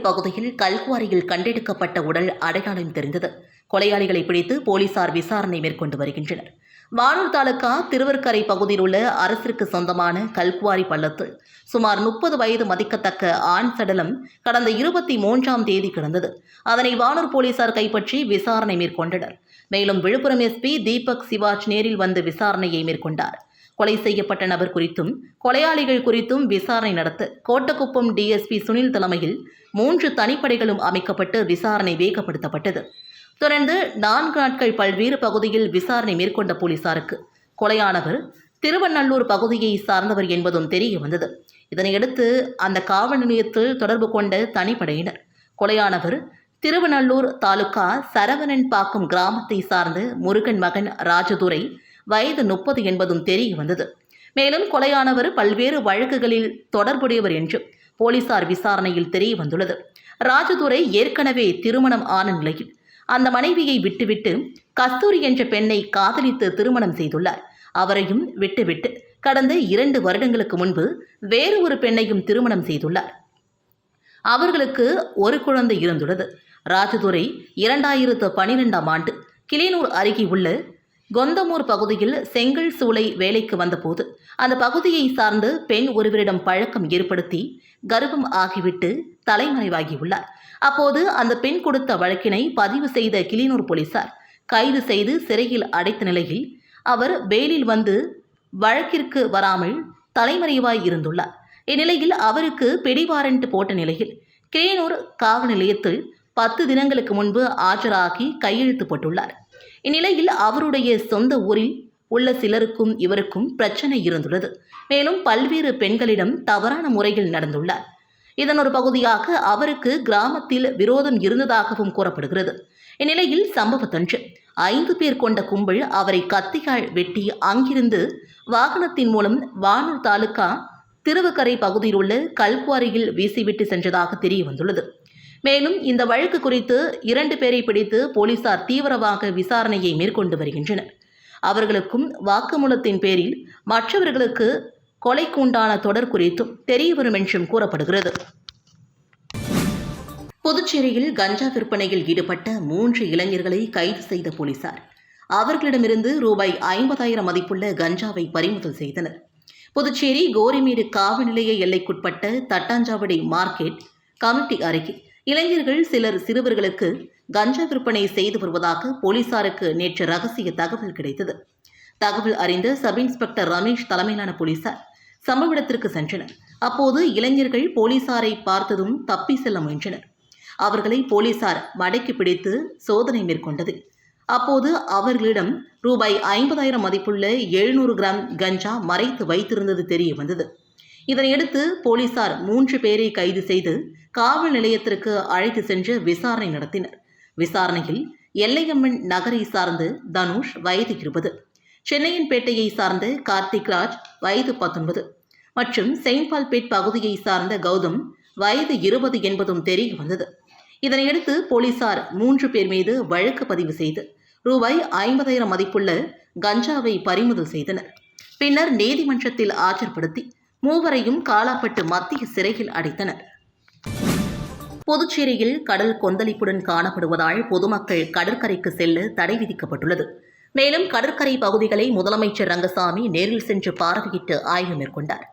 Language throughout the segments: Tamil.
பகுதியில் கல்குவாரியில் கண்டெடுக்கப்பட்ட உடல் அடையாளம் தெரிந்தது. கொலையாளிகளை பிடித்து போலீசார் விசாரணை மேற்கொண்டு வருகின்றனர். வானூர் தாலுகா திருவர்கரை பகுதியில் உள்ள அரசிற்கு சொந்தமான கல்குவாரி பள்ளத்தில் சுமார் முப்பது வயது மதிக்கத்தக்க ஆண் சடலம் கடந்த இருபத்தி மூன்றாம் தேதி கிடந்தது. அதனை வானூர் போலீசார் கைப்பற்றி விசாரணை மேற்கொண்டனர். மேலும் விழுப்புரம் எஸ்பி தீபக் சிவாஜ் நேரில் வந்து விசாரணையை மேற்கொண்டார். கொலை செய்யப்பட்ட நபர் குறித்தும் கொலையாளிகள் குறித்தும் விசாரணை நடத்த கோட்டக்குப்பம் டிஎஸ்பி சுனில் தலைமையில் மூன்று தனிப்படைகளும் அமைக்கப்பட்டு விசாரணை வேகப்படுத்தப்பட்டது. தொடர்ந்து நான்கு நாட்கள் பல்வேறு பகுதியில் விசாரணை மேற்கொண்ட போலீசாருக்கு கொலையானவர் திருவண்ணல்லூர் பகுதியை சார்ந்தவர் என்பதும் தெரிய வந்தது. இதனையடுத்து அந்த காவல் நிலையத்தில் தொடர்பு கொண்ட தனிப்படையினர் கொலையானவர் திருவநல்லூர் தாலுகா சரவணன் பாக்கம் கிராமத்தை சார்ந்த முருகன் மகன் ராஜதுரை வயது முப்பது என்பதும் தெரிய வந்தது. மேலும் கொலையானவர் பல்வேறு வழக்குகளில் தொடர்புடையவர் என்று போலீசார் விசாரணையில் தெரிய வந்துள்ளது ராஜதுரை ஏற்கனவே திருமணம் ஆன நிலையில் அந்த மனைவியை விட்டுவிட்டு கஸ்தூரி என்ற பெண்ணை காதலித்து திருமணம் செய்துள்ளார். அவரையும் விட்டுவிட்டு கடந்த இரண்டு வருடங்களுக்கு முன்பு வேறு ஒரு பெண்ணையும் திருமணம் செய்துள்ளார். அவர்களுக்கு ஒரு குழந்தை இருந்துள்ளது. ராஜதுரை இரண்டாயிரத்து பனிரெண்டாம் ஆண்டு கிளியனூர் அருகே உள்ள கொந்தமூர் பகுதியில் செங்கல் சூளை வேலைக்கு வந்தபோது அந்த பகுதியை சார்ந்து பெண் ஒருவரிடம் பழக்கம் ஏற்படுத்தி கர்ப்பம் ஆகிவிட்டு தலைமறைவாகியுள்ளார். அப்போது அந்த பெண் கொடுத்த வழக்கினை பதிவு செய்த கிளிநூர் போலீசார் கைது செய்து சிறையில் அடைத்த நிலையில் அவர் வேலில் வந்து வழக்கிற்கு வராமல் தலைமறைவாய் இருந்துள்ளார். இந்நிலையில் அவருக்கு பிடிவாரண்ட் போட்ட நிலையில் கிளியனூர் காவல் நிலையத்தில் பத்து தினங்களுக்கு முன்பு ஆஜராகி கையெழுத்து போட்டுள்ளார். இந்நிலையில் அவருடைய சொந்த ஊரில் உள்ள சிலருக்கும் இவருக்கும் பிரச்சனை இருந்துள்ளது. மேலும் பல்வேறு பெண்களிடம் தவறான முறையில் நடந்துள்ளார். இதன் ஒரு பகுதியாக அவருக்கு கிராமத்தில் விரோதம் இருந்ததாகவும் கூறப்படுகிறது. இந்நிலையில் சம்பவத்தன்று. ஐந்து பேர் கொண்ட கும்பல் அவரை கத்தியால் வெட்டி அங்கிருந்து வாகனத்தின் மூலம் வானூர் தாலுகா திருவக்கரை பகுதியில் உள்ள கல்குவாரியில் வீசிவிட்டு சென்றதாக தெரிய வந்துள்ளது மேலும் இந்த வழக்கு குறித்து இரண்டு பேரை பிடித்து போலீசார் தீவிரமாக விசாரணையை மேற்கொண்டு வருகின்றனர். அவர்களுக்கும் வாக்குமூலத்தின் பேரில் மற்றவர்களுக்கு கொலைக்கு உண்டான தொடர் குறித்தும் தெரியவரும் என்றும் கூறப்படுகிறது. புதுச்சேரியில் கஞ்சா விற்பனையில் ஈடுபட்ட மூன்று இளைஞர்களை கைது செய்த போலீசார். அவர்களிடமிருந்து ரூபாய் ஐம்பதாயிரம் மதிப்புள்ள கஞ்சாவை பறிமுதல் செய்தனர். புதுச்சேரி கோரிமேடு காவல் நிலைய எல்லைக்குட்பட்ட தட்டாஞ்சாவடி மார்க்கெட் கமிட்டி அருகே இளைஞர்கள் சிலர் சிறுவர்களுக்கு கஞ்சா விற்பனை செய்து வருவதாக போலீசாருக்கு நேற்று ரகசிய தகவல் கிடைத்தது. தகவல் அறிந்த சப் இன்ஸ்பெக்டர் ரமேஷ் தலைமையிலான போலீசார் சம்பவ இடத்திற்கு சென்றனர். அப்போது இளைஞர்கள் போலீசாரை பார்த்ததும் தப்பி செல்ல முயன்றனர். அவர்களை போலீசார் மடக்கி பிடித்து சோதனை மேற்கொண்டது. அப்போது அவர்களிடம் ரூபாய் ஐம்பதாயிரம் மதிப்புள்ள எழுநூறு கிராம் கஞ்சா மறைத்து வைத்திருந்தது தெரிய வந்தது. இதனையடுத்து போலீசார் மூன்று பேரை கைது செய்து காவல் நிலையத்திற்கு அழைத்து சென்று விசாரணை நடத்தினர். விசாரணையில் எல்லையம்மன் நகரை சார்ந்து தனுஷ் வயது இருபது சென்னையன்பேட்டையை சார்ந்த கார்த்திக் ராஜ் வயது பத்தொன்பது மற்றும் செயின்பால்பேட் பகுதியை சார்ந்த கௌதம் வயது இருபது என்பதும் தெரிய வந்தது. இதனையடுத்து போலீசார் மூன்று பேர் மீது வழக்கு பதிவு செய்து ரூபாய் ஐம்பதாயிரம் மதிப்புள்ள கஞ்சாவை பறிமுதல் செய்தனர். பின்னர் நீதிமன்றத்தில் ஆஜர்படுத்தி மூவரையும் காலாப்பட்டு மத்திய சிறையில் அடைத்தனர். புதுச்சேரியில் கடல் கொந்தளிப்புடன் காணப்படுவதால் பொதுமக்கள் கடற்கரைக்கு செல்ல தடை விதிக்கப்பட்டுள்ளது. மேலும் கடற்கரை பகுதிகளை முதலமைச்சர் ரங்கசாமி நேரில் சென்று பார்வையிட்டு ஆய்வு மேற்கொண்டார்.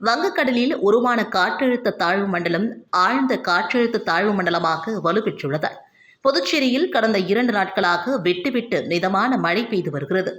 வங்கக்கடலில் உருவான காற்றழுத்த தாழ்வு மண்டலம் ஆழ்ந்த காற்றழுத்த தாழ்வு மண்டலமாக வலுப்பெற்றுள்ளது புதுச்சேரியில் கடந்த இரண்டு நாட்களாக வெட்டுவிட்டு மிதமான மழை பெய்து வருகிறது.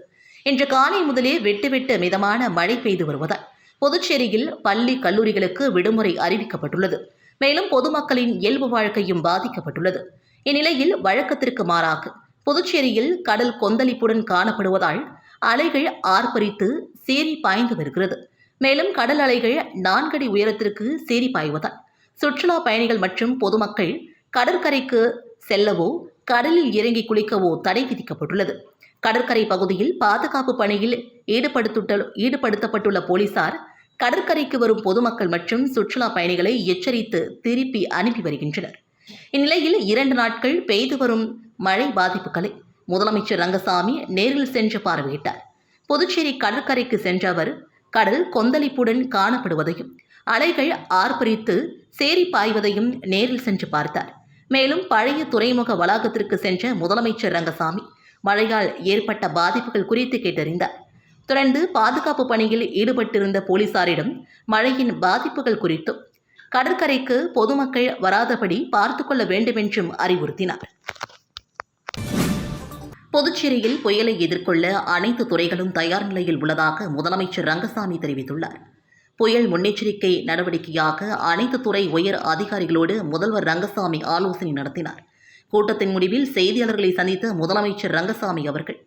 இன்று காலை முதலே வெட்டுவிட்டு மிதமான மழை பெய்து வருவதால் புதுச்சேரியில் பள்ளி கல்லூரிகளுக்கு விடுமுறை அறிவிக்கப்பட்டுள்ளது. மேலும் பொதுமக்களின் இயல்பு வாழ்க்கையும் பாதிக்கப்பட்டுள்ளது. இந்நிலையில் வழக்கத்திற்கு மாறாக புதுச்சேரியில் கடல் கொந்தளிப்புடன் காணப்படுவதால் அலைகள் ஆர்ப்பரித்து சேரி பாய்ந்து வருகிறது. மேலும் கடல் அலைகள் நான்கடி உயரத்திற்கு சேரி பாய்வதால் சுற்றுலா பயணிகள் மற்றும் பொதுமக்கள் கடற்கரைக்கு செல்லவோ கடலில் இறங்கி குளிக்கவோ தடை விதிக்கப்பட்டுள்ளது. கடற்கரை பகுதியில் பாதுகாப்பு பணியில் ஈடுபடுத்துட்ட ஈடுபடுத்தப்பட்டுள்ள போலீசார் கடற்கரைக்கு வரும் பொதுமக்கள் மற்றும் சுற்றுலா பயணிகளை எச்சரித்து திருப்பி அனுப்பி வருகின்றனர். இந்நிலையில் இரண்டு நாட்கள் பெய்து வரும் மழை பாதிப்புகளை முதலமைச்சர் ரங்கசாமி நேரில் சென்று பார்வையிட்டார். புதுச்சேரி கடற்கரைக்கு சென்ற அவர் கடல் கொந்தளிப்புடன் காணப்படுவதையும் அலைகள் ஆர்ப்பரித்து சேரி பாய்வதையும் நேரில் சென்று பார்த்தார். மேலும் பழைய துறைமுக வளாகத்திற்கு சென்ற முதலமைச்சர் ரங்கசாமி மழையால் ஏற்பட்ட பாதிப்புகள் குறித்து கேட்டறிந்தார். தொடர்ந்து பாதுகாப்பு பணியில் ஈடுபட்டிருந்த போலீசாரிடம் மழையின் பாதிப்புகள் குறித்தும் கடற்கரைக்கு பொதுமக்கள் வராதபடி பார்த்து கொள்ள வேண்டுமென்றும் அறிவுறுத்தினார். புதுச்சேரியில் புயலை எதிர்கொள்ள அனைத்து துறைகளும் தயார் நிலையில் உள்ளதாக முதலமைச்சர் ரங்கசாமி தெரிவித்துள்ளார். புயல் முன்னெச்சரிக்கை நடவடிக்கையாக அனைத்து துறை உயர் அதிகாரிகளோடு முதல்வர் ரங்கசாமி ஆலோசனை நடத்தினார். கூட்டத்தின் முடிவில் செய்தியாளர்களை சந்தித்த முதலமைச்சர் ரங்கசாமி அவர்கள்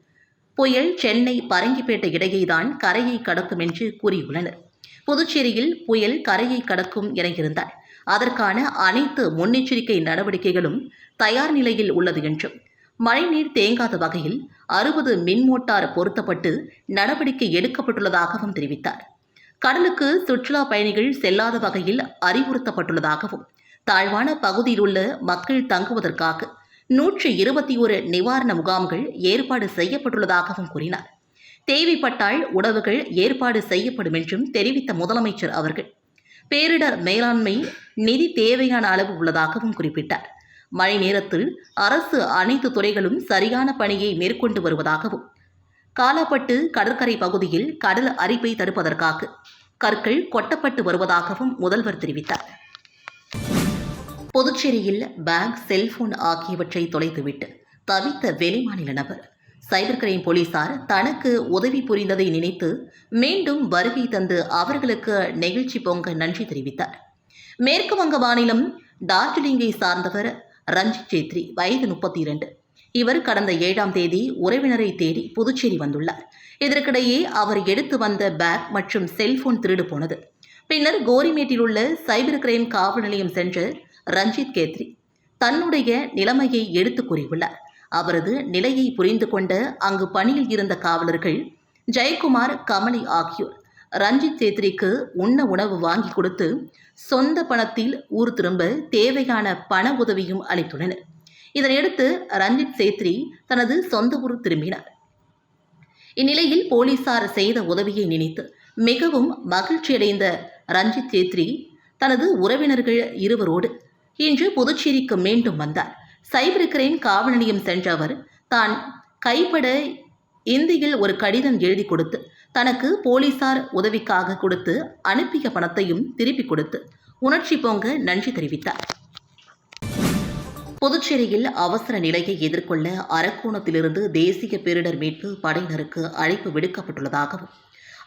புயல் சென்னை பரங்கிப்பேட்டை இடையேதான் கரையை கடக்கும் என்று கூறியுள்ளனர். புதுச்சேரியில் புயல் கரையை கடக்கும் என இருந்தார். அதற்கான அனைத்து முன்னெச்சரிக்கை நடவடிக்கைகளும் தயார் நிலையில் உள்ளது என்றும் மழைநீர் தேங்காத வகையில் அறுபது மின் மோட்டார் பொருத்தப்பட்டு நடவடிக்கை எடுக்கப்பட்டுள்ளதாகவும் தெரிவித்தார். கடலுக்கு சுற்றுலா பயணிகள் செல்லாத வகையில் அறிவுறுத்தப்பட்டுள்ளதாகவும் தாழ்வான பகுதியில் உள்ள மக்கள் தங்குவதற்காக நூற்றி இருபத்தி ஒரு நிவாரண முகாம்கள் ஏற்பாடு செய்யப்பட்டுள்ளதாகவும் கூறினார். தேவைப்பட்டால் உணவுகள் ஏற்பாடு செய்யப்படும் என்றும் தெரிவித்த முதலமைச்சர் அவர்கள். பேரிடர் மேலாண்மை நிதி தேவையான அளவு உள்ளதாகவும் குறிப்பிட்டார். மழை நேரத்தில் அரசு அனைத்து துறைகளும் சரியான பணியை மேற்கொண்டு வருவதாகவும் காலாப்பட்டு கடற்கரை பகுதியில் கடல் அரிப்பை தடுப்பதற்காக கற்கள் கொட்டப்பட்டு வருவதாகவும் முதல்வர் தெரிவித்தார். புதுச்சேரியில் பேக் செல்போன் ஆகியவற்றை தொலைத்துவிட்டு தவித்த வெளிமாநில நபர். சைபர் கிரைம் போலீசார் தனக்கு உதவி புரிந்ததை நினைத்து மீண்டும் வருகை தந்து அவர்களுக்கு நெகிழ்ச்சி பொங்க நன்றி தெரிவித்தார். மேற்கு வங்க மாநிலம் டார்ஜிலிங்கை சார்ந்தவர் ரஞ்சித் சேத்ரி வயது முப்பத்தி இரண்டு இவர் கடந்த ஏழாம் தேதி உறவினரை தேடி புதுச்சேரி வந்துள்ளார். இதற்கிடையே அவர் எடுத்து வந்த பேக் மற்றும் செல்போன் திருடு போனது. பின்னர் கோரிமேட்டில் உள்ள சைபர் கிரைம் காவல் நிலையம் சென்று ரஞ்சித் கேத்ரி தன்னுடைய நிலைமையை எடுத்து கூறியுள்ளார். அவரது நிலையை புரிந்து கொண்ட அங்கு பணியில் இருந்த காவலர்கள் ஜெயக்குமார் கமலி ஆகியோர் ரஞ்சித் சேத்ரிக்கு உண்ண உணவு வாங்கி கொடுத்து சொந்த பணத்தில் ஊர் திரும்ப தேவையான பண உதவியும் அளித்துள்ளனர். இதனையடுத்து ரஞ்சித் சேத்ரி தனது சொந்த ஊர் திரும்பினார். இந்நிலையில் போலீசார் செய்த உதவியை நினைத்து மிகவும் மகிழ்ச்சியடைந்த ரஞ்சித் சேத்ரி தனது உறவினர்கள் இருவரோடு இன்று புதுச்சேரிக்கு மீண்டும் வந்தார். சைபர் கிரைம் காவல் நிலையம் சென்ற அவர் தான் கைப்பட இந்தியில் ஒரு கடிதம் எழுதி கொடுத்து தனக்கு போலீசார் உதவிக்காக கொடுத்து அனுப்பிய பணத்தையும் திருப்பி கொடுத்து உணர்ச்சி பொங்க நன்றி தெரிவித்தார். புதுச்சேரியில் அவசர நிலையை எதிர்கொள்ள அரக்கோணத்திலிருந்து தேசிய பேரிடர் மீட்பு படையினருக்கு அழைப்பு விடுக்கப்பட்டுள்ளதாகவும்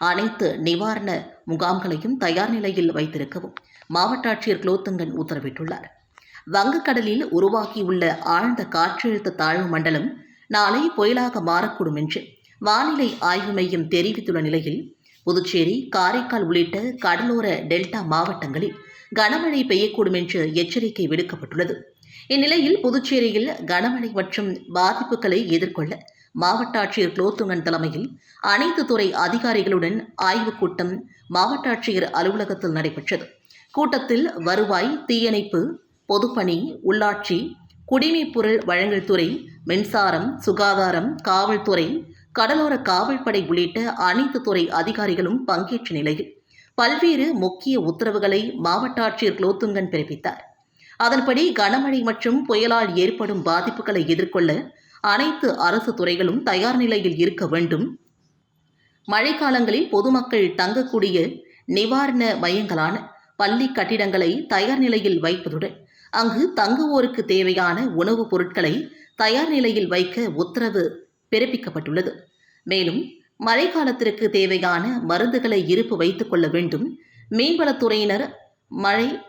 அனைத்து நிவாரண முகாம்களையும் தயார் நிலையில் வைத்திருக்கவும் மாவட்ட ஆட்சியர் குலோத்துங்கன் உத்தரவிட்டுள்ளார். வங்கக்கடலில் உருவாகியுள்ள ஆழ்ந்த காற்றழுத்த தாழ்வு மண்டலம் நாளை புயலாக மாறக்கூடும் என்று வானிலை ஆய்வு மையம் தெரிவித்துள்ள நிலையில் புதுச்சேரி காரைக்கால் உள்ளிட்ட கடலோர டெல்டா மாவட்டங்களில் கனமழை பெய்யக்கூடும் என்று எச்சரிக்கை விடுக்கப்பட்டுள்ளது. இந்நிலையில் புதுச்சேரியில் கனமழை மற்றும் பாதிப்புகளை எதிர்கொள்ள மாவட்ட ஆட்சியர் குலோத்துங்கன் தலைமையில் அனைத்து துறை அதிகாரிகளுடன் ஆய்வுக் கூட்டம் மாவட்ட ஆட்சியர் அலுவலகத்தில் நடைபெற்றது. கூட்டத்தில் வருவாய் தீயணைப்பு பொதுப்பணி உள்ளாட்சி குடிமைப் பொருள் வழங்கல் துறை மின்சாரம் சுகாதாரம் காவல்துறை கடலோர காவல்படை உள்ளிட்ட அனைத்து துறை அதிகாரிகளும் பங்கேற்ற நிலையில் பல்வேறு முக்கிய உத்தரவுகளை மாவட்ட ஆட்சியர் குலோத்துங்கன் பிறப்பித்தார். அதன்படி கனமழை மற்றும் புயலால் ஏற்படும் பாதிப்புகளை எதிர்கொள்ள அனைத்து அரசு துறைகளும் தயார் நிலையில் இருக்க வேண்டும். மழைக்காலங்களில் பொதுமக்கள் தங்கக்கூடிய நிவாரண மையங்களான பள்ளி கட்டிடங்களை தயார் நிலையில் வைப்பதுடன் அங்கு தங்குவோருக்கு தேவையான உணவுப் பொருட்களை தயார் நிலையில் வைக்க உத்தரவு பிறப்பிக்கப்பட்டுள்ளது. மேலும் மழைக்காலத்திற்கு தேவையான மருந்துகளை இருப்பு வைத்துக் கொள்ள வேண்டும். மீன்வளத்துறையினர் மழை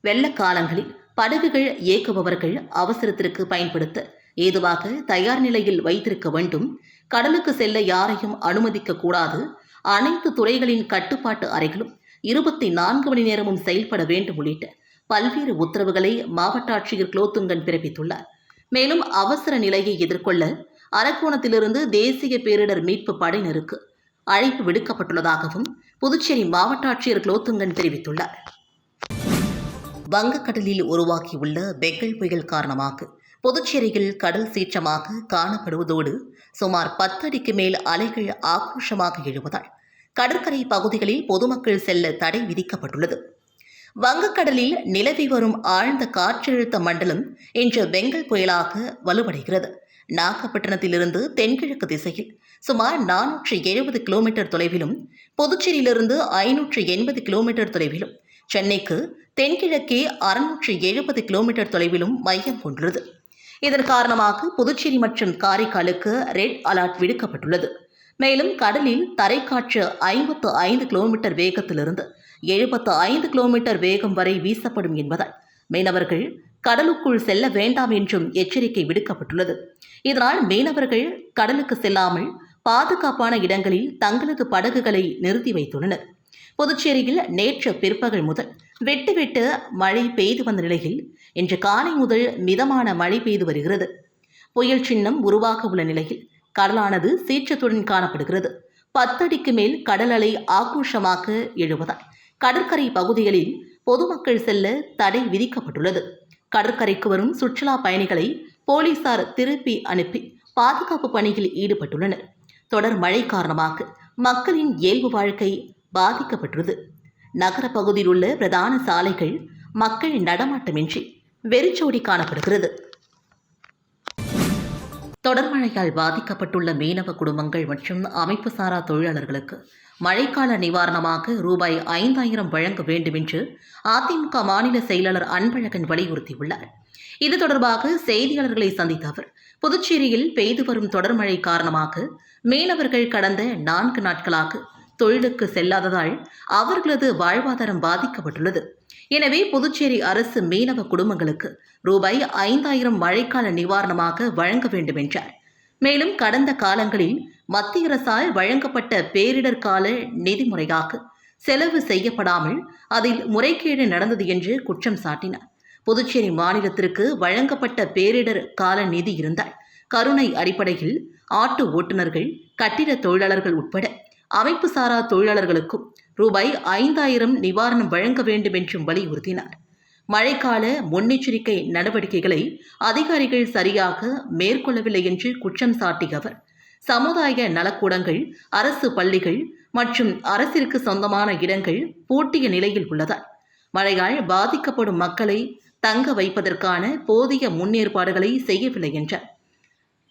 வெள்ள காலங்களில் படகுகள் இயக்குபவர்கள் அவசரத்திற்கு பயன்படுத்த ஏதுவாக தயார் நிலையில் வைத்திருக்க வேண்டும். கடலுக்கு செல்ல யாரையும் அனுமதிக்க கூடாது. அனைத்து துறைகளின் கட்டுப்பாட்டு அறைகளும் இருபத்தி நான்கு மணி நேரமும் செயல்பட வேண்டும் உள்ளிட்ட பல்வேறு உத்தரவுகளை மாவட்ட ஆட்சியர் குலோத்துங்கன் பிறப்பித்துள்ளார். மேலும் அவசர நிலையை எதிர்கொள்ள அரக்கோணத்திலிருந்து தேசிய பேரிடர் மீட்பு படையினருக்கு அழைப்பு விடுக்கப்பட்டுள்ளதாகவும் புதுச்சேரி மாவட்ட ஆட்சியர் குலோத்துங்கன் தெரிவித்துள்ளார். வங்கக்கடலில் உருவாகியுள்ள பெங்கல் புயல் காரணமாக புதுச்சேரியில் கடல் சீற்றமாக காணப்படுவதோடு சுமார் பத்து அடிக்கு மேல் அலைகள் ஆக்ரோஷமாக எழுவதால் கடற்கரை பகுதிகளில் பொதுமக்கள் செல்ல தடை விதிக்கப்பட்டுள்ளது. வங்கக்கடலில் நிலவி வரும் ஆழ்ந்த காற்றழுத்த மண்டலம் இன்று வெங்கல் புயலாக வலுவடைகிறது. நாகப்பட்டினத்திலிருந்து தென்கிழக்கு திசையில் சுமார் நானூற்றி எழுபது கிலோமீட்டர் தொலைவிலும் புதுச்சேரியிலிருந்து ஐநூற்று எண்பது கிலோமீட்டர் தொலைவிலும் சென்னைக்கு தென்கிழக்கே அறுநூற்றி எழுபது கிலோமீட்டர் தொலைவிலும் மையம் கொண்டுள்ளது. இதன் காரணமாக புதுச்சேரி மற்றும் காரைக்காலுக்கு ரெட் அலர்ட் விடுக்கப்பட்டுள்ளது. மேலும் கடலில் தரைக்காற்று ஐம்பத்து ஐந்து கிலோமீட்டர் வேகத்திலிருந்து எழுபத்து ஐந்து கிலோமீட்டர் வேகம் வரை வீசப்படும் என்பதால் மீனவர்கள் கடலுக்குள் செல்ல வேண்டாம் என்றும் எச்சரிக்கை விடுக்கப்பட்டுள்ளது. இதனால் மீனவர்கள் கடலுக்கு செல்லாமல் பாதுகாப்பான இடங்களில் தங்களது படகுகளை நிறுத்தி வைத்துள்ளனர். புதுச்சேரியில் நேற்று பிற்பகல் முதல் வெட்டு வெட்டு மழை பெய்து வந்த நிலையில் இன்று காலை முதல் மிதமான மழை பெய்து வருகிறது. புயல் சின்னம் உருவாக உள்ள நிலையில் கடலானது சீற்றத்துடன் காணப்படுகிறது. பத்தடிக்கு மேல் கடல் அலை ஆக்ரோஷமாக எழுவதால் கடற்கரை பகுதிகளில் பொதுமக்கள் செல்ல தடை விதிக்கப்பட்டுள்ளது. கடற்கரைக்கு வரும் சுற்றுலா பயணிகளை போலீசார் திருப்பி அனுப்பி பாதுகாப்பு பணியில் ஈடுபட்டுள்ளனர். தொடர் மழை காரணமாக மக்களின் இயல்பு வாழ்க்கை பாதிக்கப்பட்டுள்ளது. நகர பகுதியில் உள்ள பிரதான சாலைகள் மக்கள் நடமாட்டமின்றி வெறிச்சோடி காணப்படுகிறது. தொடர் மழையால் பாதிக்கப்பட்டுள்ள மீனவ குடும்பங்கள் மற்றும் அமைப்பு சாரா தொழிலாளர்களுக்கு மழைக்கால நிவாரணமாக ரூபாய் ஐந்தாயிரம் வழங்க வேண்டும் என்று அதிமுக மாநில செயலாளர் அன்பழகன் வலியுறுத்தியுள்ளார். இது தொடர்பாக செய்தியாளர்களை சந்தித்த அவர் புதுச்சேரியில் பெய்து வரும் தொடர் மழை காரணமாக மீனவர்கள் கடந்த நான்கு நாட்களாக தொழிலுக்கு செல்லாததால் அவர்களது வாழ்வாதாரம் பாதிக்கப்பட்டுள்ளது. எனவே புதுச்சேரி அரசு மீனவ குடும்பங்களுக்கு ரூபாய் ஐந்தாயிரம் மழைக்கால நிவாரணமாக வழங்க வேண்டும் என்றார் மேலும் கடந்த காலங்களில் மத்திய அரசால் வழங்கப்பட்ட பேரிடர் கால நிதிமுறையாக செலவு செய்யப்படாமல் அதில் முறைகேடு நடந்தது என்று குற்றம் சாட்டினார். புதுச்சேரி மாநிலத்திற்கு வழங்கப்பட்ட பேரிடர் கால நிதி இருந்தால் கருணை அடிப்படையில் ஆட்டு ஓட்டுநர்கள் கட்டிட தொழிலாளர்கள் உட்பட அமைப்பு சாரா தொழிலாளர்களுக்கும் ரூபாய் ஐந்தாயிரம் நிவாரணம் வழங்க வேண்டும் என்றும் வலியுறுத்தினார். மழைக்கால முன்னெச்சரிக்கை நடவடிக்கைகளை அதிகாரிகள் சரியாக மேற்கொள்ளவில்லை என்று குற்றம் சாட்டிய அவர் சமுதாய நலக்கூடங்கள் அரசு பள்ளிகள் மற்றும் அரசிற்கு சொந்தமான இடங்கள் பூட்டிய நிலையில் உள்ளதால் மழையால் பாதிக்கப்படும் மக்களை தங்க வைப்பதற்கான போதிய முன்னேற்பாடுகளை செய்யவில்லை என்றார்.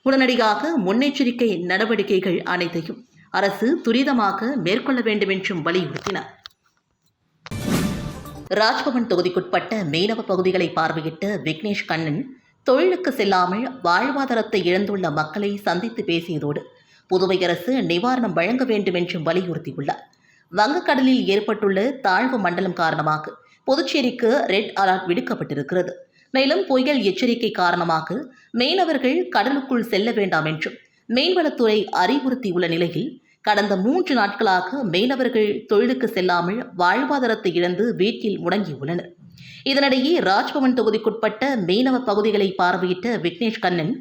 உடனடியாக முன்னெச்சரிக்கை நடவடிக்கைகள் அனைத்தையும் அரசு துரிதமாக மேற்கொள்ள வேண்டும் என்றும் வலியுறுத்தினார் ராஜ்பவன் தொகுதிக்குட்பட்ட மீனவ பகுதிகளை பார்வையிட்ட விக்னேஷ் கண்ணன் தொழிலுக்கு செல்லாமல் வாழ்வாதாரத்தை இழந்துள்ள மக்களை சந்தித்து பேசியதோடு புதுவை அரசு நிவாரணம் வழங்க வேண்டும் என்றும் வலியுறுத்தியுள்ளார். வங்கக்கடலில் ஏற்பட்டுள்ள தாழ்வு மண்டலம் காரணமாக புதுச்சேரிக்கு ரெட் அலர்ட் விடுக்கப்பட்டிருக்கிறது. மேலும் புயல் எச்சரிக்கை காரணமாக மீனவர்கள் கடலுக்குள் செல்ல வேண்டாம் என்றும் மீன்வளத்துறை அறிவுறுத்தியுள்ள நிலையில் கடந்த மூன்று நாட்களாக மீனவர்கள் தொழிலுக்கு செல்லாமல் வாழ்வாதாரத்தை இழந்து வீட்டில் முடங்கியுள்ளனர். இதனிடையே ராஜ்பவன் தொகுதிக்குட்பட்ட மீனவ பகுதிகளை பார்வையிட்ட விக்னேஷ் கண்ணன்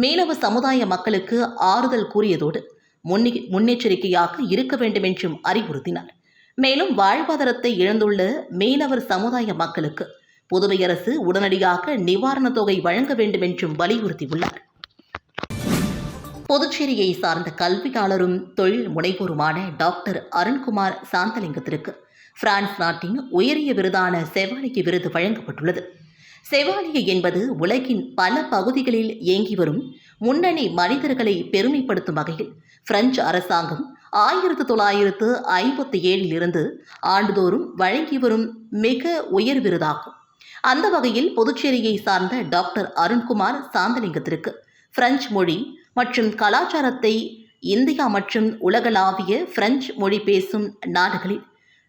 மீனவ சமுதாய மக்களுக்கு ஆறுதல் கூறியதோடு முன்னே முன்னெச்சரிக்கையாக இருக்க வேண்டும் என்றும் அறிவுறுத்தினார். மேலும் வாழ்வாதாரத்தை இழந்துள்ள மீனவர் சமுதாய மக்களுக்கு புதுவை அரசு உடனடியாக நிவாரணத் தொகை வழங்க வேண்டும் என்றும் வலியுறுத்தியுள்ளார். புதுச்சேரியை சார்ந்த கல்வியாளரும் தொழில் முனைவோருமான டாக்டர் அருண்குமார் சாந்தலிங்கத்திற்கு பிரான்ஸ் நாட்டின் உயரிய விருதான செவாலிக்கு விருது வழங்கப்பட்டுள்ளது. செவாலிய என்பது உலகின் பல பகுதிகளில் இயங்கி வரும் முன்னணி மனிதர்களை பெருமைப்படுத்தும் வகையில் பிரெஞ்சு அரசாங்கம் ஆயிரத்து தொள்ளாயிரத்து ஐம்பத்தி ஏழில் இருந்து ஆண்டுதோறும் வழங்கி வரும் மிக உயர் விருதாகும். அந்த வகையில் புதுச்சேரியை சார்ந்த டாக்டர் அருண்குமார் சாந்தலிங்கத்திற்கு பிரெஞ்சு மொழி மற்றும் கலாச்சாரத்தை இந்தியா மற்றும் உலகளாவிய பிரெஞ்சு மொழி பேசும் நாடுகளில்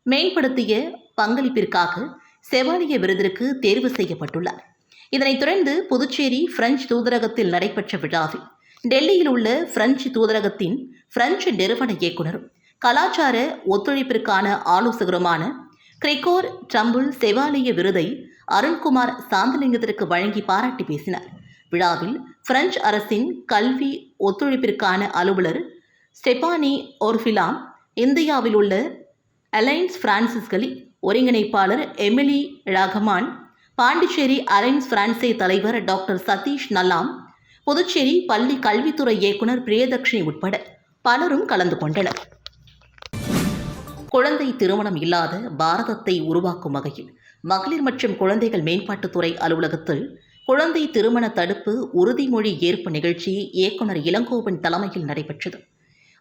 மேம்படுத்திய பங்களிப்பிற்காக செவாலிய விருதிற்கு தேர்வு செய்யப்பட்டுள்ளார். இதனைத் தொடர்ந்து புதுச்சேரி பிரெஞ்சு தூதரகத்தில் நடைபெற்ற விழாவில் டெல்லியில் உள்ள பிரெஞ்சு தூதரகத்தின் பிரெஞ்சு நிறுவன இயக்குனரும் கலாச்சார ஒத்துழைப்பிற்கான ஆலோசகருமான கிரிகோர் ட்ரம்புல் செவாலிய விருதை அருண்குமார் சாந்தலிங்கத்திற்கு வழங்கி பாராட்டி பேசினார். விழாவில் பிரெஞ்சு அரசின் கல்வி ஒத்துழைப்பிற்கான அலுவலர் ஸ்டெபானி ஓர்ஃபிலாம் இந்தியாவில் உள்ள அலைன்ஸ் பிரான்சிஸ்களி ஒருங்கிணைப்பாளர் Emily Rahman Pondicherry alliance Francaise தலைவர் டாக்டர் சதீஷ் நல்லாம் புதுச்சேரி பள்ளி கல்வித்துறை இயக்குனர் பிரியதர்ஷினி உட்பட பலரும் கலந்து கொண்டனர். குழந்தை திருமணம் இல்லாத பாரதத்தை உருவாக்கும் வகையில் மகளிர் மற்றும் குழந்தைகள் மேம்பாட்டுத்துறை அலுவலகத்தில் குழந்தை திருமண தடுப்பு உறுதிமொழி ஏற்பு நிகழ்ச்சி இயக்குனர் இளங்கோவன் தலைமையில் நடைபெற்றது.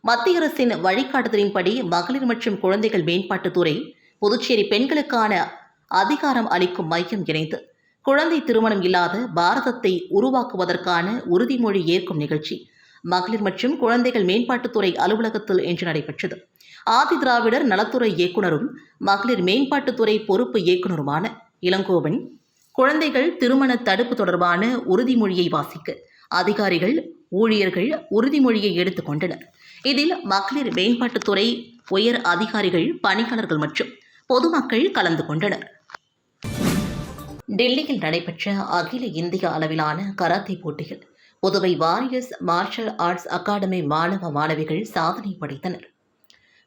மத்திய அரசின் வழிகாட்டுதலின்படி மகளிர் மற்றும் குழந்தைகள் மேம்பாட்டுத்துறை புதுச்சேரி பெண்களுக்கான அதிகாரம் அளிக்கும் மையம் இணைந்து குழந்தை திருமணம் இல்லாத பாரதத்தை உருவாக்குவதற்கான உறுதிமொழி ஏற்கும் நிகழ்ச்சி மகளிர் மற்றும் குழந்தைகள் மேம்பாட்டுத்துறை அலுவலகத்தில் இன்று நடைபெற்றது. ஆதி திராவிடர் நலத்துறை இயக்குனரும் மகளிர் மேம்பாட்டுத்துறை பொறுப்பு இயக்குனருமான இளங்கோவன் குழந்தைகள் திருமண தடுப்பு தொடர்பான உறுதிமொழியை வாசிக்க அதிகாரிகள் ஊழியர்கள் உறுதிமொழியை எடுத்துக்கொண்டனர் இதில் மகளிர் மேம்பாட்டுத்துறை உயர் அதிகாரிகள் பணியாளர்கள் மற்றும் பொதுமக்கள் கலந்து கொண்டனர். டெல்லியில் நடைபெற்ற அகில இந்திய அளவிலான கராத்தே போட்டிகள் Puduvai warriors martial arts academy மாணவ மாணவிகள் சாதனை படைத்தனர்.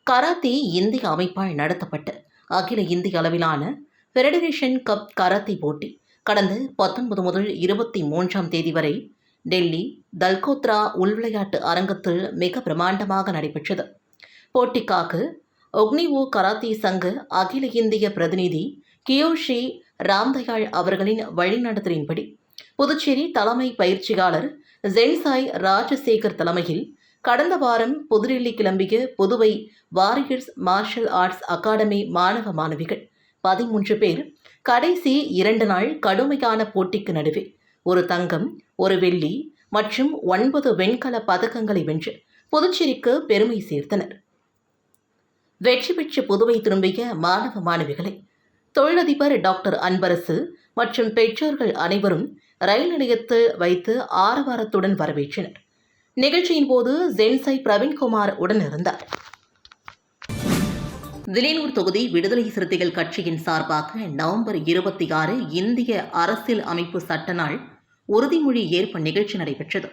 கராத்தே இந்திய அமைப்பால் நடத்தப்பட்ட அகில இந்திய அளவிலான ஃபெடரேஷன் கப் கராத்தே போட்டி கடந்த பத்தொன்பது முதல் இருபத்தி மூன்றாம் தேதி வரை டெல்லி தல்கோத்ரா உள்விளையாட்டு அரங்கத்தில் மிக பிரமாண்டமாக நடைபெற்றது. போட்டிக்காக ஒக்னிவோ கராத்தே சங்க அகில இந்திய பிரதிநிதி கியோஷி ராம்தயாள் அவர்களின் வழிநடத்தலின்படி புதுச்சேரி தலைமை பயிற்சியாளர் ஜென்சாய் ராஜசேகர் தலைமையில் கடந்த வாரம் புதுடில்லி கிளம்பிய Puduvai warriors martial arts academy மாணவ மாணவிகள் பதிமூன்று பேர் கடைசி இரண்டு நாள் கடுமையான போட்டிக்கு நடுவே. ஒரு தங்கம் ஒரு வெள்ளி மற்றும் ஒன்பது வெண்கல பதக்கங்களை வென்று புதுச்சேரிக்கு பெருமை சேர்த்தனர். வெற்றி பெற்று புதுவை திரும்பிய மாணவ மாணவிகளை தொழிலதிபர் டாக்டர் அன்பரசு மற்றும் பெற்றோர்கள் அனைவரும் ரயில் நிலையத்தில் வைத்து ஆரவாரத்துடன் வரவேற்றனர். நிகழ்ச்சியின் போது ஜென்சை பிரவீன்குமார் உடனிருந்தார். வில்லியனூர் தொகுதி விடுதலை சிறுத்தைகள் கட்சியின் சார்பாக நவம்பர் இருபத்தி ஆறு இந்திய அரசியல் அமைப்பு சட்ட நாள் உறுதிமொழி ஏற்பு நிகழ்ச்சி நடைபெற்றது.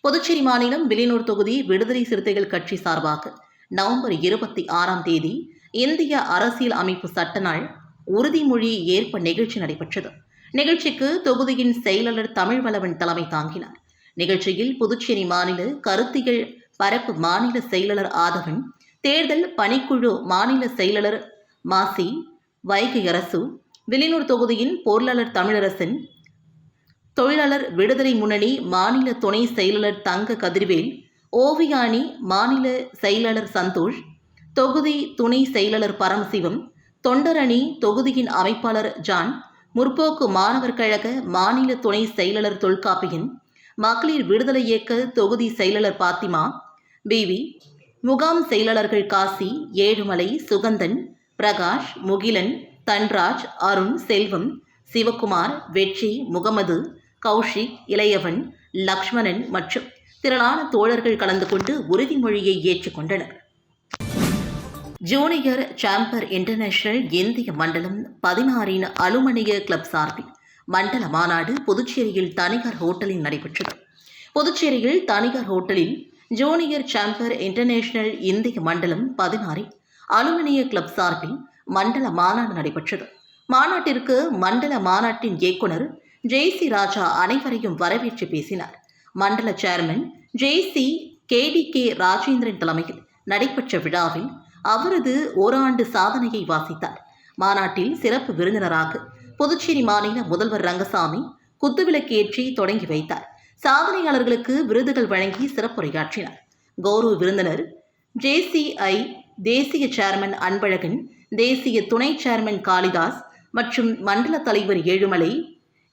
புதுச்சேரி மாநிலம் வில்லியனூர் தொகுதி விடுதலை சிறுத்தைகள் கட்சி சார்பாக நவம்பர் இருபத்தி ஆறாம் தேதி இந்திய அரசியல் அமைப்பு சட்ட நாள் உறுதிமொழி ஏற்ப நிகழ்ச்சி நடைபெற்றது. நிகழ்ச்சிக்கு தொகுதியின் செயலாளர் தமிழ்வளவன் தலைமை தாங்கினார். நிகழ்ச்சியில் புதுச்சேரி மாநில கருத்தியல் பரப்பு மாநில செயலாளர் ஆதவன் தேர்தல் பணிக்குழு மாநில செயலாளர் மாசி வைகை அரசு வில்லியனூர் தொகுதியின் பொருளாளர் தமிழரசன் தொழிலாளர் விடுதலை முன்னணி மாநில துணை செயலாளர் தங்க கதிர்வேல் ஓவியானி மாநில செயலாளர் சந்தோஷ் தொகுதி துணை செயலாளர் பரமசிவம் தொண்டரணி தொகுதியின் அமைப்பாளர் ஜான் முற்போக்கு மாணவர் கழக மாநில துணை செயலாளர் தொல்காப்பியன் மகளிர் விடுதலை இயக்க தொகுதி செயலாளர் பாத்திமா பிவி முகாம் செயலாளர்கள் காசி ஏழுமலை சுகந்தன் பிரகாஷ் முகிலன் தன்ராஜ் அருண் செல்வம் சிவகுமார் வெற்றி முகமது கௌஷிக் இளையவன் லக்ஷ்மணன் மற்றும் திரளான தோழர்கள் கலந்து கொண்டு உறுதிமொழியை ஏற்றுக்கொண்டனர். ஜூனியர் சாம்பர் இன்டர்நேஷனல் இந்திய மண்டலம் பதினாறின் அலுமனிய கிளப் சார்பில் மண்டல மாநாடு புதுச்சேரியில் தனியார் ஹோட்டலில் நடைபெற்றது. புதுச்சேரியில் தனியார் ஹோட்டலில் ஜூனியர் சாம்பர் இன்டர்நேஷனல் இந்திய மண்டலம் பதினாறில் அலுமினிய கிளப் சார்பில் மண்டல மாநாடு நடைபெற்றது. மாநாட்டிற்கு மண்டல மாநாட்டின் இயக்குனர் ஜெய்சி ராஜா அனைவரையும் வரவேற்று பேசினார். மண்டல chairman Jaycee K D K Rajendran தலைமையில் நடைபெற்ற விழாவில் அவரது ஓராண்டு சாதனையை வாசித்தார். மாநாட்டில் சிறப்பு விருந்தினராக புதுச்சேரி மாநில முதல்வர் ரங்கசாமி குத்துவிளக்கேற்றி தொடங்கி வைத்தார். சாதனையாளர்களுக்கு விருதுகள் வழங்கி சிறப்புரையாற்றினார். கௌரவ விருந்தினர் ஜேசிஐ தேசிய சேர்மன் அன்பழகன் தேசிய துணை சேர்மன் காளிதாஸ் மற்றும் மண்டல தலைவர் ஏழுமலை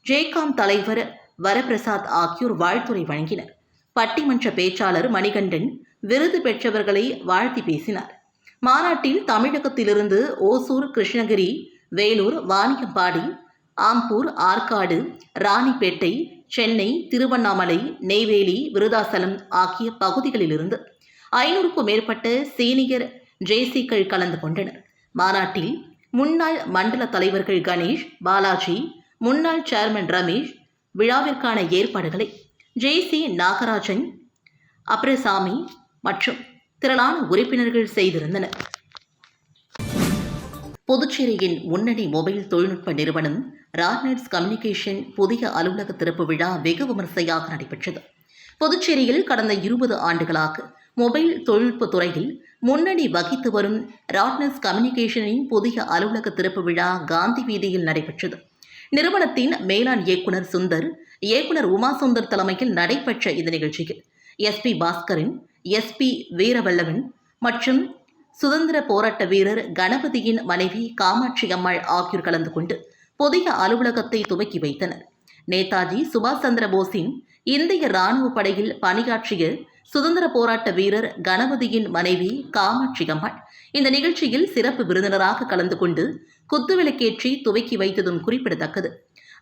ஜேகாம் தலைவர் வரபிரசாத் ஆகியோர் வாழ்த்துரை வழங்கினர். பட்டிமன்ற பேச்சாளர் மணிகண்டன் விருது பெற்றவர்களை வாழ்த்தி பேசினார். மாநாட்டில் தமிழகத்திலிருந்து ஓசூர் கிருஷ்ணகிரி வேலூர் வாணியம்பாடி ஆம்பூர் ஆற்காடு ராணிப்பேட்டை சென்னை திருவண்ணாமலை நெய்வேலி விருதாசலம் ஆகிய பகுதிகளிலிருந்து ஐநூறுக்கும் மேற்பட்ட சீனியர் ஜேசிக்கள் கலந்து கொண்டனர். மாநாட்டில் முன்னாள் மண்டல தலைவர்கள் கணேஷ் பாலாஜி முன்னாள் சேர்மன் ரமேஷ் விழாவிற்கான ஏற்பாடுகளை ஜேசி நாகராஜன் அப்ரசாமி மற்றும் திரளான உறுப்பினர்கள் செய்திருந்தனர். புதுச்சேரியின் முன்னணி மொபைல் தொழில்நுட்ப நிறுவனம் ராட்நெட்ஸ் கம்யூனிகேஷன் புதிய அலுவலக திறப்பு விழா வெகு விமர்சையாக நடைபெற்றது. புதுச்சேரியில் கடந்த இருபது ஆண்டுகளாக மொபைல் தொழில்நுட்ப துறையில் முன்னணி வகித்து வரும் ராட்னஸ் கம்யூனிகேஷனின் புதிய அலுவலக திறப்பு விழா காந்தி வீதியில் நடைபெற்றது. நிறுவனத்தின் மேலாண் இயக்குனர் சுந்தர் இயக்குனர் உமா சுந்தர் தலைமையில் நடைபெற்ற இந்த நிகழ்ச்சியில் எஸ்பி பாஸ்கரன் எஸ்பி வீரவல்லவன் மற்றும் சுதந்திர போராட்ட வீரர் கணபதியின் மனைவி காமாட்சி அம்மாள் ஆகியோர் கலந்து கொண்டு புதிய அலுவலகத்தை துவக்கி வைத்தனர். நேதாஜி சுபாஷ் சந்திர போஸின் இந்திய ராணுவ படையில் பணியாற்றிய சுதந்திர போராட்ட வீரர் கணபதியின் மனைவி காமாட்சி அம்மாள் இந்த நிகழ்ச்சியில் சிறப்பு விருந்தினராக கலந்து கொண்டு குத்துவிளக்கேற்றி துவக்கி வைத்ததும் குறிப்பிடத்தக்கது.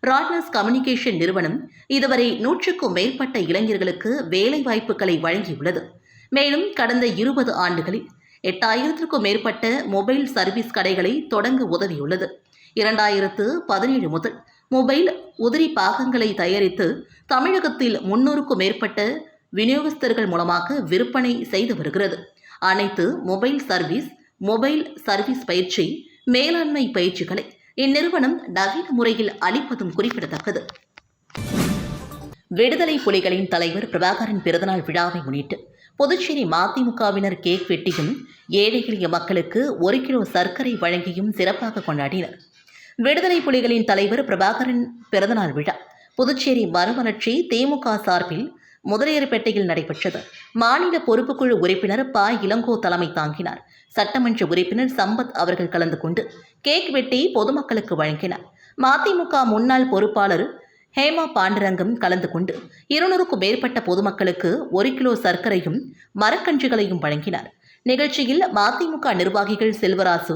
ராட்னஸ் கம்யூனிகேஷன் நிறுவனம் இதுவரை நூற்றுக்கும் மேற்பட்ட இளைஞர்களுக்கு வேலை வாய்ப்புகளை வழங்கியுள்ளது. மேலும் கடந்த இருபது ஆண்டுகளில் எட்டாயிரத்திற்கும் மேற்பட்ட மொபைல் சர்வீஸ் கடைகளை தொடங்க உதவியுள்ளது. இரண்டாயிரத்து பதினேழு முதல் மொபைல் உதிரி பாகங்களை தயாரித்து தமிழகத்தில் முன்னூறுக்கும் மேற்பட்ட விநியோகஸ்தர்கள் மூலமாக விற்பனை செய்து வருகிறது. அனைத்து மொபைல் சர்வீஸ் மொபைல் சர்வீஸ் பயிற்சி மேலாண்மை பயிற்சிகளை இந்நிறுவனம் நவீன முறையில் அளிப்பதும் குறிப்பிடத்தக்கது. விடுதலை புலிகளின் தலைவர் பிரபாகரன் பிறந்தநாள் விழாவை முன்னிட்டு புதுச்சேரி மதிமுகவினர் கேக் வெட்டியும் ஏழை எளிய மக்களுக்கு ஒரு கிலோ சர்க்கரை வழங்கியும் சிறப்பாக கொண்டாடினர். விடுதலை புலிகளின் தலைவர் பிரபாகரன் பிறந்தநாள் விழா புதுச்சேரி மறுமலர்ச்சி திமுக சார்பில் முதலியார்பேட்டையில் நடைபெற்றது. மாநில பொறுப்புக்குழு உறுப்பினர் ப. இளங்கோ தலைமை தாங்கினார். சட்டமன்ற உறுப்பினர் சம்பத் அவர்கள் கலந்து கொண்டு கேக் வெட்டி பொதுமக்களுக்கு வழங்கினார். மதிமுக முன்னாள் பொறுப்பாளர் ஹேமா பாண்டரங்கம் கலந்து கொண்டு இருநூறுக்கும் மேற்பட்ட பொதுமக்களுக்கு ஒரு கிலோ சர்க்கரையும் மரக்கன்றுகளையும் வழங்கினார். நிகழ்ச்சியில் மதிமுக நிர்வாகிகள் செல்வராசு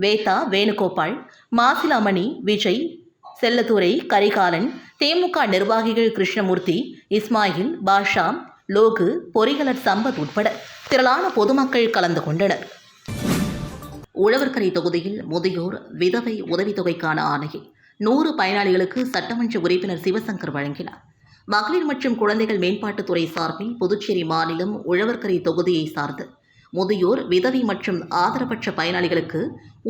வேதா வேணுகோபால் மாசிலாமணி விஜய் செல்லத்துறை கரிகாலன் திமுக நிர்வாகிகள் கிருஷ்ணமூர்த்தி இஸ்மாயில் பாஷா லோகு பொறிகளர் சம்பத் உட்பட திரளான பொதுமக்கள் கலந்து கொண்டனர். உழவர்கரை தொகுதியில் முதியோர் விதவை உதவித்தொகைக்கான ஆணையை நூறு பயனாளிகளுக்கு சட்டமன்ற உறுப்பினர் சிவசங்கர் வழங்கினார். மகளிர் மற்றும் குழந்தைகள் மேம்பாட்டுத்துறை சார்பில் புதுச்சேரி மாநிலம் உழவர்கரை தொகுதியை சார்ந்து முதியோர் விதவி மற்றும் ஆதரவற்ற பயனாளிகளுக்கு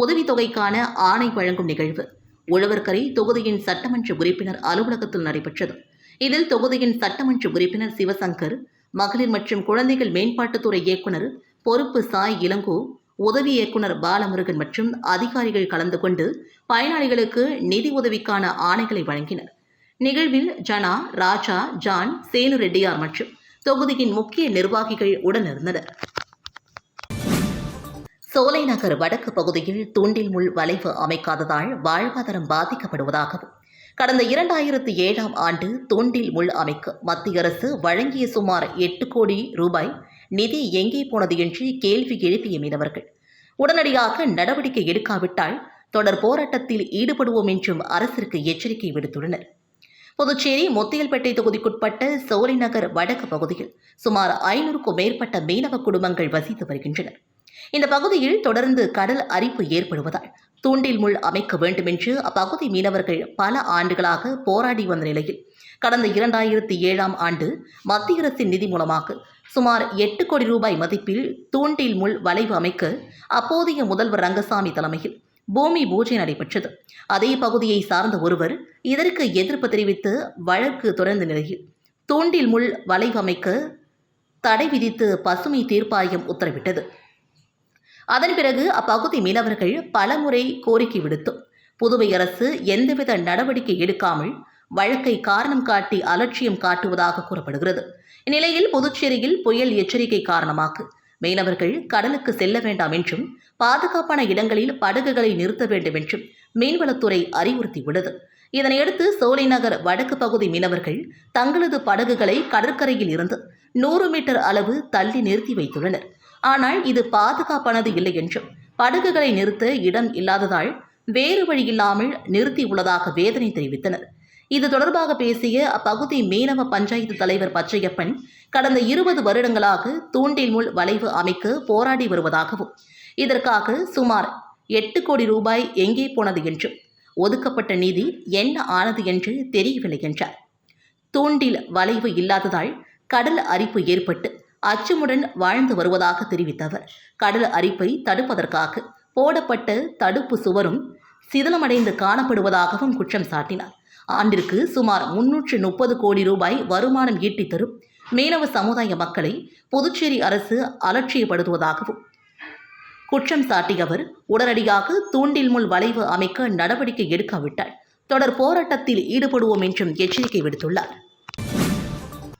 உதவித்தொகைக்கான ஆணை வழங்கும் நிகழ்வு உழவர்கரை தொகுதியின் சட்டமன்ற உறுப்பினர் அலுவலகத்தில் நடைபெற்றது. இதில் தொகுதியின் சட்டமன்ற உறுப்பினர் சிவசங்கர் மகளிர் மற்றும் குழந்தைகள் மேம்பாட்டுத்துறை இயக்குனர் பொறுப்பு சாய் இளங்கோ உதவி இயக்குனர் பாலமுருகன் மற்றும் அதிகாரிகள் கலந்து கொண்டு பயனாளிகளுக்கு நிதி உதவிக்கான ஆணைகளை வழங்கினர். நிகழ்வில் ஜனா ராஜா ஜான் சேனு ரெட்டியார் மற்றும் தொகுதியின் முக்கிய நிர்வாகிகள் உடனிருந்தனர் சோலை நகர் வடக்கு பகுதியில் தூண்டில் முள் வளைவு அமைக்காததால் வாழ்வாதாரம் பாதிக்கப்படுவதாகவும் கடந்த இரண்டாயிரத்தி ஏழாம் ஆண்டு தூண்டில் முள் அமைக்க மத்திய அரசு வழங்கிய சுமார் எட்டு கோடி ரூபாய் நிதி எங்கே போனது என்று கேள்வி எழுப்பிய மீனவர்கள். உடனடியாக நடவடிக்கை எடுக்காவிட்டால் தொடர் போராட்டத்தில் ஈடுபடுவோம் என்றும் அரசிற்கு எச்சரிக்கை விடுத்துள்ளனர். புதுச்சேரி முத்தியல்பேட்டை தொகுதிக்குட்பட்ட சோலைநகர் வடக்கு பகுதியில் சுமார் ஐநூறுக்கும் மேற்பட்ட மீனவ குடும்பங்கள் வசித்து வருகின்றனர். இந்த பகுதியில் தொடர்ந்து கடல் அரிப்பு ஏற்படுவதால் தூண்டில் முள் அமைக்க வேண்டுமென்று அப்பகுதி மீனவர்கள் பல ஆண்டுகளாக போராடி வந்த நிலையில் கடந்த இரண்டாயிரத்தி ஏழாம் ஆண்டு மத்திய அரசின் நிதி மூலமாக சுமார் எட்டு கோடி ரூபாய் மதிப்பில் தூண்டில் முள் வளைவு அமைக்க அப்போதைய முதல்வர் ரங்கசாமி தலைமையில் பூமி பூஜை நடைபெற்றது. அதே பகுதியை சார்ந்த ஒருவர் இதற்கு எதிர்ப்பு தெரிவித்து வழக்கு தொடர்ந்த நிலையில் தூண்டில் முள் வளைவு அமைக்க தடை விதித்து பசுமை தீர்ப்பாயம் உத்தரவிட்டது. அதன் பிறகு அப்பகுதி மீனவர்கள் பலமுறை கோரிக்கை விடுத்தும் புதுவை அரசு எந்தவித நடவடிக்கை எடுக்காமல் வழக்கை காரணம் காட்டி அலட்சியம் காட்டுவதாக கூறப்படுகிறது. இந்நிலையில் புதுச்சேரியில் புயல் எச்சரிக்கை காரணமாக மீனவர்கள் கடலுக்கு செல்ல வேண்டாம் என்றும் பாதுகாப்பான இடங்களில் படகுகளை நிறுத்த வேண்டும் என்றும் மீன்வளத்துறை அறிவுறுத்தியுள்ளது. இதனையடுத்து சோலைநகர் வடக்கு பகுதி மீனவர்கள் தங்களது படகுகளை கடற்கரையில் இருந்து நூறு மீட்டர் அளவு தள்ளி நிறுத்தி வைத்துள்ளனர். ஆனால் இது பாதுகாப்பானது இல்லை என்றும் படகுகளை நிறுத்த இடம் இல்லாததால் வேறு வழியில்லாமல் நிறுத்தியுள்ளதாக வேதனை தெரிவித்தனர். இது தொடர்பாக பேசிய அப்பகுதி மீனவ பஞ்சாயத்து தலைவர் பச்சையப்பன் கடந்த இருபது வருடங்களாக தூண்டில் முள் வளைவு அமைக்க போராடி வருவதாகவும் இதற்காக சுமார் எட்டு கோடி ரூபாய் எங்கே போனது என்றும் ஒதுக்கப்பட்ட நிதி என்ன ஆனது என்று தெரியவில்லை என்றார். தூண்டில் வளைவு இல்லாததால் கடல் அரிப்பு ஏற்பட்டு அச்சமுடன் வாழ்ந்து வருவதாக தெரிவித்தவர். கடல் அரிப்பை தடுப்பதற்காக போடப்பட்ட தடுப்பு சுவரும் சிதிலமடைந்து காணப்படுவதாகவும் குற்றம் சாட்டினார். ஆண்டிற்கு சுமார் முன்னூற்று முப்பது கோடி ரூபாய் வருமானம் ஈட்டித் தரும் மீனவ சமுதாய மக்களை புதுச்சேரி அரசு அலட்சியப்படுத்துவதாகவும் குற்றம் சாட்டிய அவர் உடனடியாக தூண்டில் முள் வளைவு அமைக்க நடவடிக்கை எடுக்காவிட்டால் தொடர் போராட்டத்தில் ஈடுபடுவோம் என்றும் எச்சரிக்கை விடுத்துள்ளார்.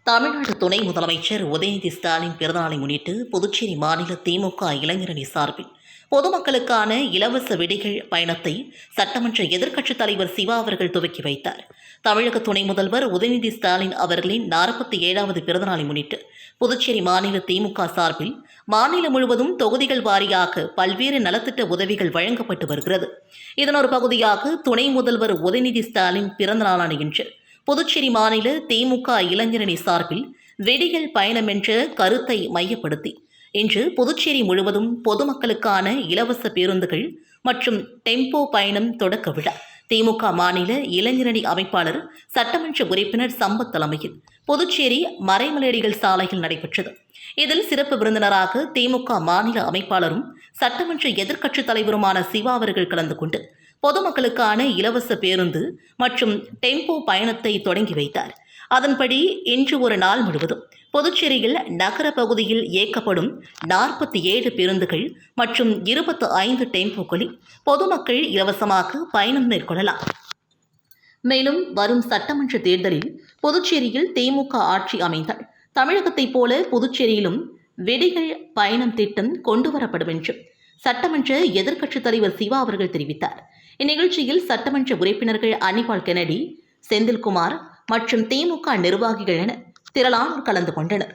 தமிழ்நாடு துணை முதலமைச்சர் உதயநிதி ஸ்டாலின் பிறந்தநாளை முன்னிட்டு புதுச்சேரி மாநில திமுக இளைஞரணி சார்பில் பொதுமக்களுக்கான இலவச வெடிகள் பயணத்தை சட்டமன்ற எதிர்க்கட்சித் தலைவர் சிவா அவர்கள் துவக்கி வைத்தார். தமிழக துணை முதல்வர் உதயநிதி ஸ்டாலின் அவர்களின் நாற்பத்தி ஏழாவது பிறந்தநாளை முன்னிட்டு புதுச்சேரி மாநில திமுக சார்பில் மாநிலம் முழுவதும் தொகுதிகள் வாரியாக பல்வேறு நலத்திட்ட உதவிகள் வழங்கப்பட்டு வருகிறது. இதன் ஒரு பகுதியாக துணை முதல்வர் உதயநிதி ஸ்டாலின் பிறந்தநாளான இன்று புதுச்சேரி மாநில திமுக இளைஞரணி சார்பில் வெடிகள் பயணம் என்ற கருத்தை மையப்படுத்தி இன்று புதுச்சேரி முழுவதும் பொதுமக்களுக்கான இலவச பேருந்துகள் மற்றும் டெம்போ பயணம் தொடக்க விழா. திமுக மாநில இளைஞரணி அமைப்பாளர் சட்டமன்ற உறுப்பினர் சம்பத் தலைமையில் புதுச்சேரி மறைமலையடிகள் சாலையில் நடைபெற்றது. இதில் சிறப்பு விருந்தினராக திமுக மாநில அமைப்பாளரும் சட்டமன்ற எதிர்க்கட்சித் தலைவருமான சிவா அவர்கள் கலந்து கொண்டு பொதுமக்களுக்கான இலவச பேருந்து மற்றும் டெம்போ பயணத்தை தொடங்கி வைத்தார். அதன்படி இன்று ஒரு நாள் முழுவதும் புதுச்சேரியில் நகர பகுதியில் இயக்கப்படும் நாற்பத்தி ஏழு பேருந்துகள் மற்றும் இருபத்தி ஐந்து டெம்போக்களில் பொதுமக்கள் இலவசமாக பயணம் மேற்கொள்ளலாம். மேலும் வரும் சட்டமன்ற தேர்தலில் புதுச்சேரியில் திமுக ஆட்சி அமைந்தால் தமிழகத்தைப் போல புதுச்சேரியிலும் வெடிகள் பயணம் திட்டம் கொண்டுவரப்படும் என்று சட்டமன்ற எதிர்க்கட்சித் தலைவர் சிவா அவர்கள் தெரிவித்தார். இந்நிகழ்ச்சியில் சட்டமன்ற உறுப்பினர்கள் அனிபால் கெனடி செந்தில்குமார் மற்றும் திமுக நிர்வாகிகள் என திரளானோர் கலந்து கொண்டனர்.